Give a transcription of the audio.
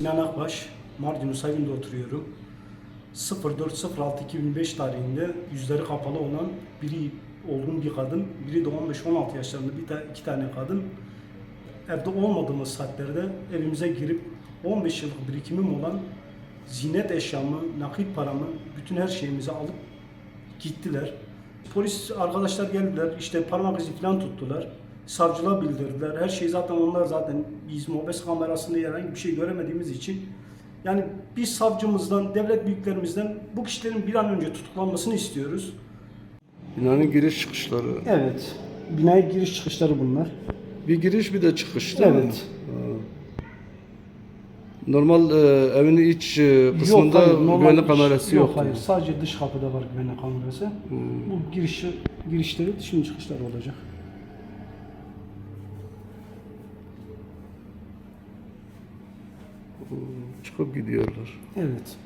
Sinan Akbaş, Mardin Usaybin'de oturuyorum. 04.06.2005 tarihinde yüzleri kapalı olan biri olgun bir kadın, biri de 15-16 yaşlarında bir ta- iki tane kadın evde olmadığımız saatlerde evimize girip 15 yıllık birikimim olan zinet eşyamı, nakit paramı, bütün her şeyimizi alıp gittiler. Polis arkadaşlar geldiler, işte parmak izi falan tuttular. Savcılığa bildirdiler. Her şey zaten onlar zaten biz mobes kamerasında herhangi bir şey göremediğimiz için yani biz savcımızdan, devlet büyüklerimizden bu kişilerin bir an önce tutuklanmasını istiyoruz. Binanın giriş çıkışları. Evet. Binaya giriş çıkışları bunlar. Bir giriş bir de çıkış değil mi? Evet. Ha. Normal e, evin iç e, kısmında hayır, güvenlik kamerası yok. yok. hayır. Sadece dış kapıda var güvenlik kamerası. Bu girişi, girişleri, şimdi çıkışları olacak. Çıkıp gidiyorlar. Evet.